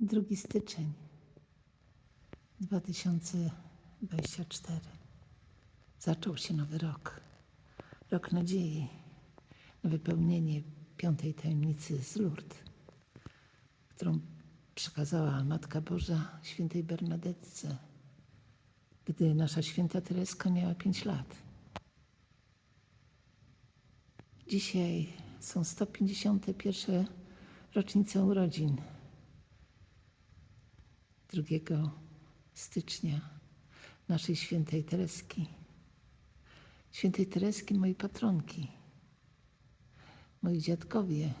2 styczeń 2024. Zaczął się nowy rok. Rok nadziei na wypełnienie piątej tajemnicy z Lourdes, którą przekazała Matka Boża świętej Bernadetce, gdy nasza święta Tereska miała 5 lat. Dzisiaj są 151 rocznice urodzin 2 stycznia naszej świętej Tereski. Świętej Tereski, mojej patronki. Moi dziadkowie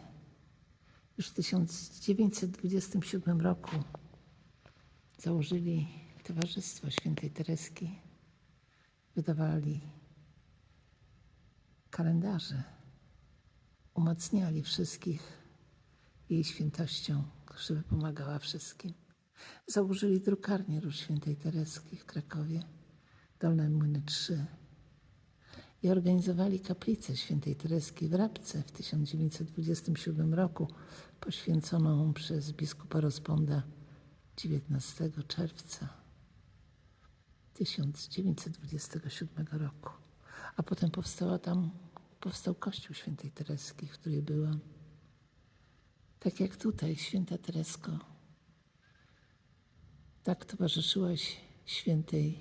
już w 1927 roku założyli Towarzystwo Świętej Tereski. Wydawali kalendarze. Umacniali wszystkich jej świętością, żeby pomagała wszystkim. Założyli drukarnię Róż Świętej Tereski w Krakowie, Dolne Młyny 3 i organizowali kaplicę Świętej Tereski w Rabce w 1927 roku, poświęconą przez biskupa Rozponda 19 czerwca 1927 roku. A potem powstała tam, powstał Kościół Świętej Tereski, w której byłam. Tak jak tutaj, Święta Teresko, tak towarzyszyłaś świętej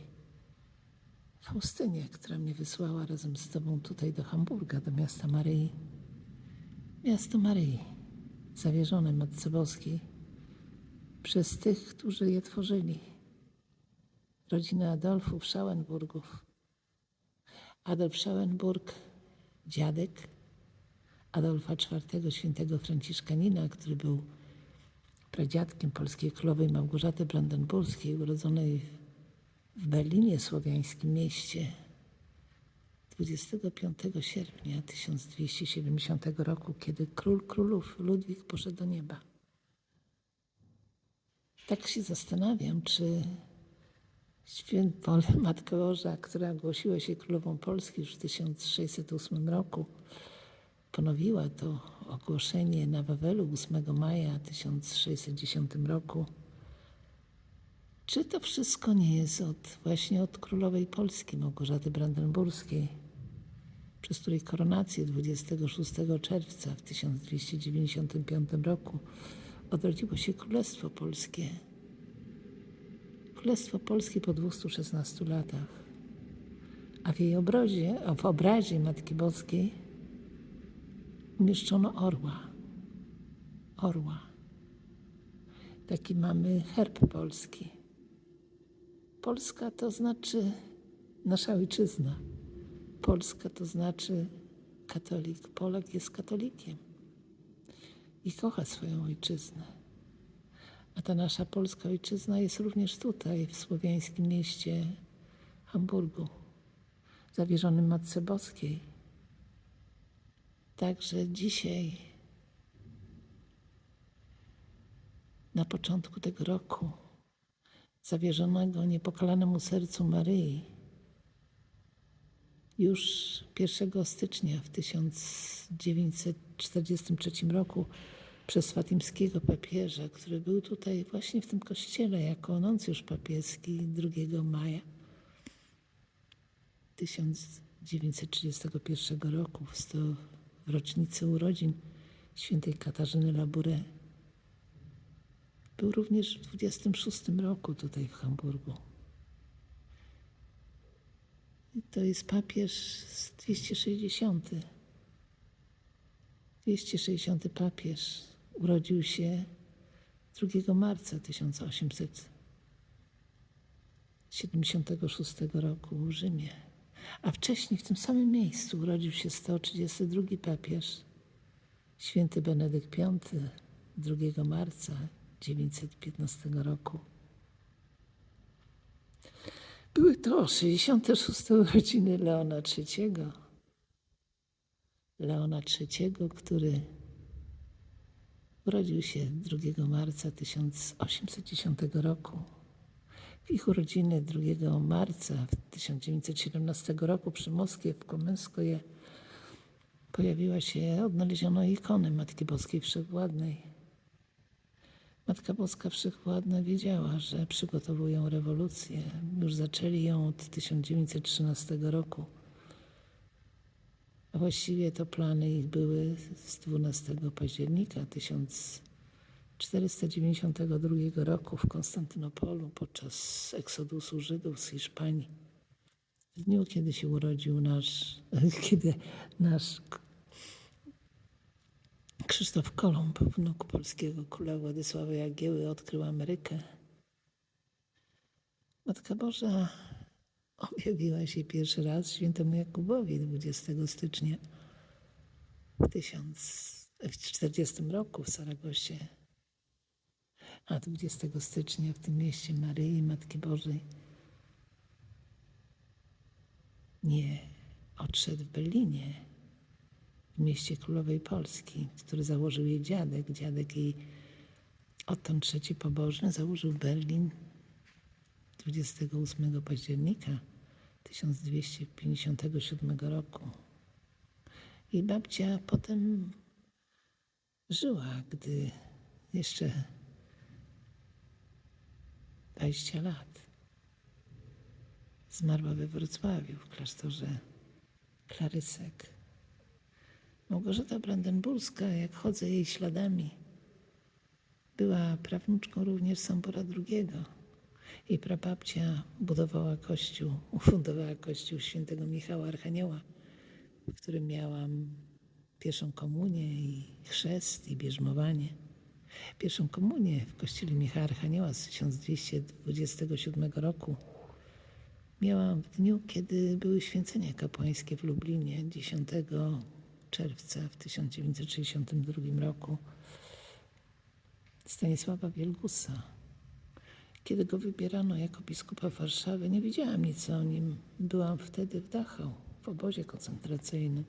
Faustynie, która mnie wysłała razem z Tobą tutaj do Hamburga, do miasta Maryi. Miasto Maryi, zawierzone Matce Boskiej przez tych, którzy je tworzyli. Rodzinę Adolfów Schauenburgów. Adolf Schauenburg, dziadek Adolfa IV, świętego Franciszkanina, który był pradziadkiem polskiej królowej Małgorzaty Brandenburskiej, urodzonej w Berlinie, słowiańskim mieście, 25 sierpnia 1270 roku, kiedy król królów Ludwik poszedł do nieba. Tak się zastanawiam, czy święta Matka Boża, która głosiła się królową Polski już w 1608 roku, ponowiła to ogłoszenie na Wawelu 8 maja 1610 roku. Czy to wszystko nie jest od, właśnie od królowej Polski Małgorzaty Brandenburskiej, przez której koronację 26 czerwca w 1295 roku odrodziło się Królestwo Polskie. Królestwo Polskie po 216 latach. A w jej obrozie, w obrazie Matki Boskiej umieszczono orła. Orła. Taki mamy herb polski. Polska to znaczy nasza ojczyzna. Polska to znaczy katolik. Polak jest katolikiem i kocha swoją ojczyznę. A ta nasza polska ojczyzna jest również tutaj, w słowiańskim mieście Hamburgu, zawierzonym Matce Boskiej. Także dzisiaj, na początku tego roku, zawierzonego niepokalanemu sercu Maryi, już 1 stycznia w 1943 roku przez fatimskiego papieża, który był tutaj właśnie w tym kościele jako nuncjusz papieski 2 maja 1931 roku. W 100 rocznicy urodzin świętej Katarzyny Labure. Był również w 26 roku tutaj w Hamburgu. I to jest papież z 260. 260 papież urodził się 2 marca 1876 roku w Rzymie. A wcześniej w tym samym miejscu urodził się 132 papież, święty Benedykt V 2 marca 915 roku. Były to 66 urodziny Leona III. Leona III, który urodził się 2 marca 1810 roku. W ich urodziny 2 marca 1917 roku przy Moskwie w Komenskoje pojawiła się, odnaleziono ikonę Matki Boskiej Wszechwładnej. Matka Boska Wszechwładna wiedziała, że przygotowują rewolucję. Już zaczęli ją od 1913 roku. A właściwie to plany ich były z 12 października 1492 roku w Konstantynopolu podczas eksodusu Żydów z Hiszpanii. W dniu, kiedy się urodził nasz, kiedy nasz Krzysztof Kolumb, wnuk polskiego króla Władysława Jagieły, odkrył Amerykę. Matka Boża objawiła się pierwszy raz świętemu Jakubowi 20 stycznia w 1040 roku w Saragosie, a 20 stycznia w tym mieście Maryi, Matki Bożej. Nie odszedł w Berlinie, w mieście Królowej Polski, który założył jej dziadek. Dziadek jej Otton III Pobożny założył Berlin 28 października 1257 roku. Jej babcia potem żyła, gdy jeszcze 20 lat. Zmarła we Wrocławiu w klasztorze Klarysek. Małgorzata Brandenburska, jak chodzę jej śladami, była prawnuczką również Sambora II. Jej prababcia budowała kościół, ufundowała kościół świętego Michała Archanioła, w którym miałam pierwszą komunię i chrzest i bierzmowanie. Pierwszą komunię w kościele Michała Archanioła z 1227 roku miałam w dniu, kiedy były święcenia kapłańskie w Lublinie 10 czerwca w 1962 roku Stanisława Wielgusa. Kiedy go wybierano jako biskupa Warszawy, nie wiedziałam nic o nim. Byłam wtedy w Dachau, w obozie koncentracyjnym.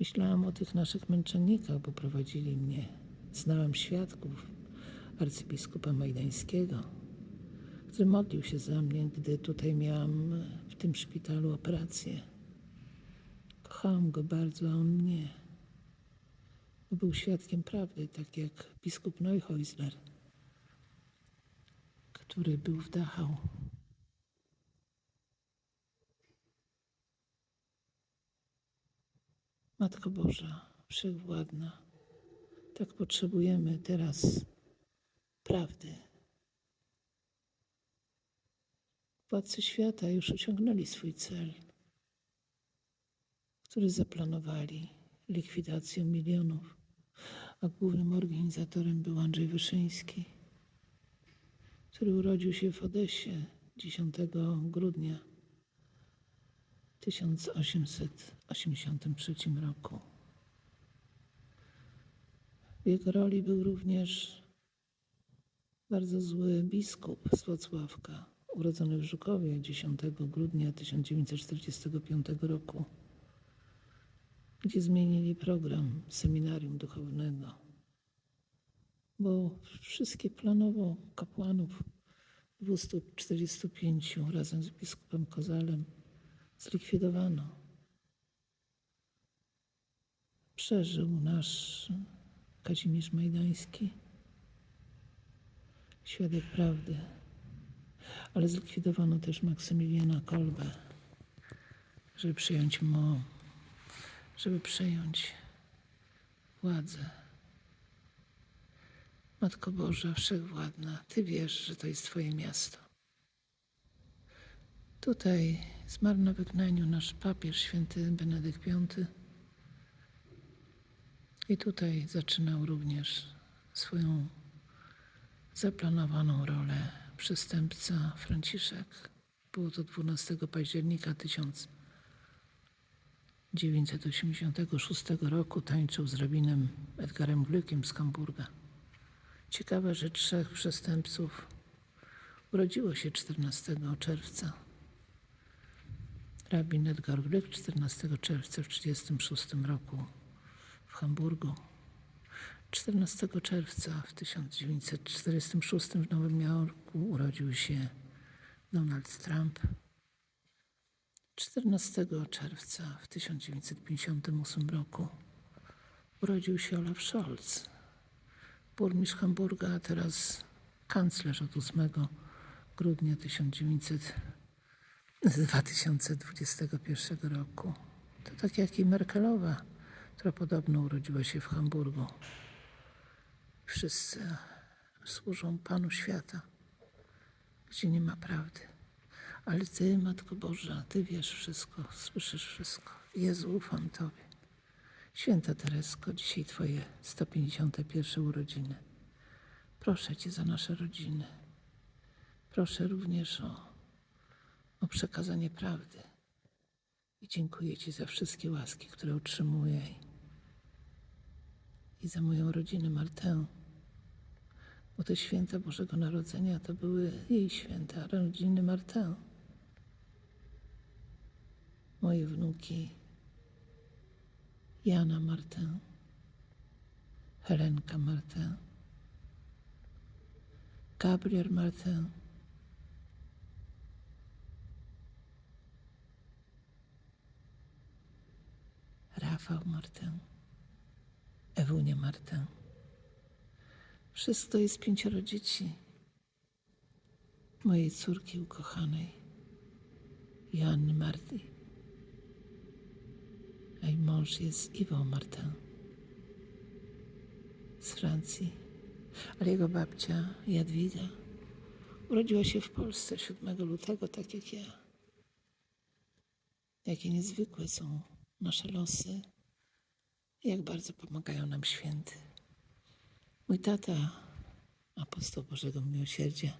Myślałam o tych naszych męczennikach, bo prowadzili mnie. Znałam świadków arcybiskupa Majdańskiego, który modlił się za mnie, gdy tutaj miałam w tym szpitalu operację. Kochałam go bardzo, a on mnie. Był świadkiem prawdy, tak jak biskup Neuheusler, który był w Dachau. Matko Boża, Wszechwładna, tak potrzebujemy teraz prawdy. Władcy świata już osiągnęli swój cel, który zaplanowali likwidację milionów, a głównym organizatorem był Andrzej Wyszyński, który urodził się w Odesie 10 grudnia 1883 roku. W jego roli był również bardzo zły biskup z Włocławka, urodzony w Żukowie 10 grudnia 1945 roku, gdzie zmienili program seminarium duchownego, bo wszystkie planowo kapłanów 245 razem z biskupem Kozalem zlikwidowano. Przeżył nasz Kazimierz Majdański, świadek prawdy, ale zlikwidowano też Maksymiliana Kolbę, żeby przyjąć mu, żeby przejąć władzę. Matko Boża, Wszechwładna, Ty wiesz, że to jest Twoje miasto. Tutaj zmarł na wygnaniu nasz papież, święty Benedykt V. I tutaj zaczynał również swoją zaplanowaną rolę przestępca Franciszek. Było to 12 października 1986 roku. Tańczył z rabinem Edgarem Glückiem z Hamburga. Ciekawe, że trzech przestępców urodziło się 14 czerwca. Rabin Edgar Glück 14 czerwca w 1936 roku w Hamburgu. 14 czerwca w 1946 w Nowym Jorku urodził się Donald Trump. 14 czerwca w 1958 roku urodził się Olaf Scholz. burmistrz Hamburga, a teraz kanclerz od 8 grudnia 1900, z 2021 roku. To tak jak i Merkelowa, która podobno urodziła się w Hamburgu. Wszyscy służą Panu świata, gdzie nie ma prawdy. Ale Ty, Matko Boża, Ty wiesz wszystko, słyszysz wszystko. Jezu, ufam Tobie. Święta Teresko, dzisiaj Twoje 151 urodziny. Proszę Cię za nasze rodziny. Proszę również o, o przekazanie prawdy. I dziękuję Ci za wszystkie łaski, które otrzymuję. I za moją rodzinę Martę. Bo te święta Bożego Narodzenia to były jej święta, rodziny Martę. Moje wnuki Jana Martę, Helenka Martę, Gabriel Martę, Rafał Martę, Ewunię Martę. Wszystko jest pięcioro dzieci mojej córki ukochanej, Joanny Marty. A jej mąż jest Iwo Martin z Francji, ale jego babcia Jadwiga urodziła się w Polsce 7 lutego, tak jak ja. Jakie niezwykłe są nasze losy, jak bardzo pomagają nam święty. Mój tata, apostoł Bożego Miłosierdzia,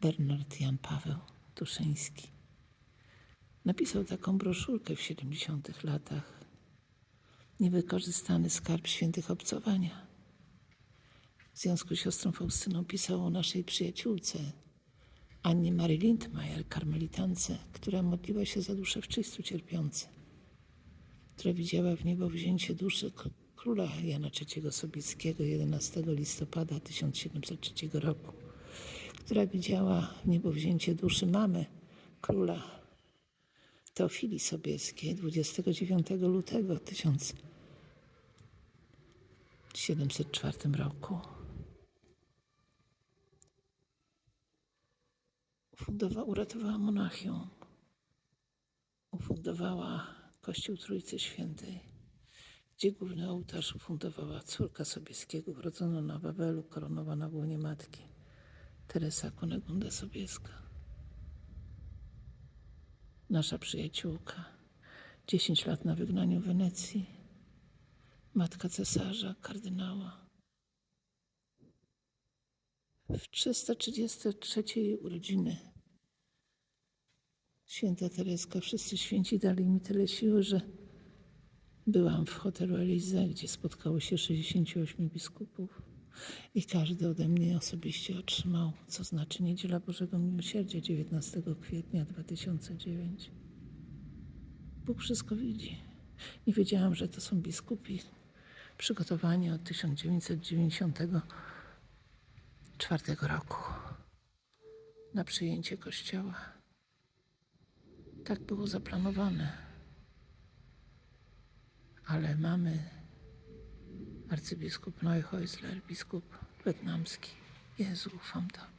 Bernard Jan Paweł Tuszyński, napisał taką broszurkę w 70 latach. Niewykorzystany skarb świętych obcowania. W związku z siostrą Faustyną pisał o naszej przyjaciółce Annie Marii Lindmajer, karmelitance, która modliła się za dusze w czystu cierpiące, która widziała w niebo wzięcie duszy króla Jana III Sobieskiego 11 listopada 1703 roku, która widziała w niebo wzięcie duszy mamy króla Teofilii Sobieskiej 29 lutego 1704 roku. Ufundowa, uratowała Monachium. Ufundowała Kościół Trójcy Świętej, gdzie główny ołtarz ufundowała córka Sobieskiego, urodzona na Wawelu, koronowana w łonie matki, Teresa Kunegunda Sobieska nasza przyjaciółka, 10 lat na wygnaniu w Wenecji, matka cesarza, kardynała. W 333 urodziny święta Tereska, wszyscy święci dali mi tyle siły, że byłam w hotelu Elize, gdzie spotkało się 68 biskupów i każdy ode mnie osobiście otrzymał, co znaczy Niedziela Bożego Miłosierdzia 19 kwietnia 2009. Bóg wszystko widzi. Nie wiedziałam, że to są biskupi przygotowani od 1994 roku na przyjęcie Kościoła. Tak było zaplanowane. Ale mamy arcybiskup Neuhäusler, biskup wietnamski. Jezu, ufam Tobie.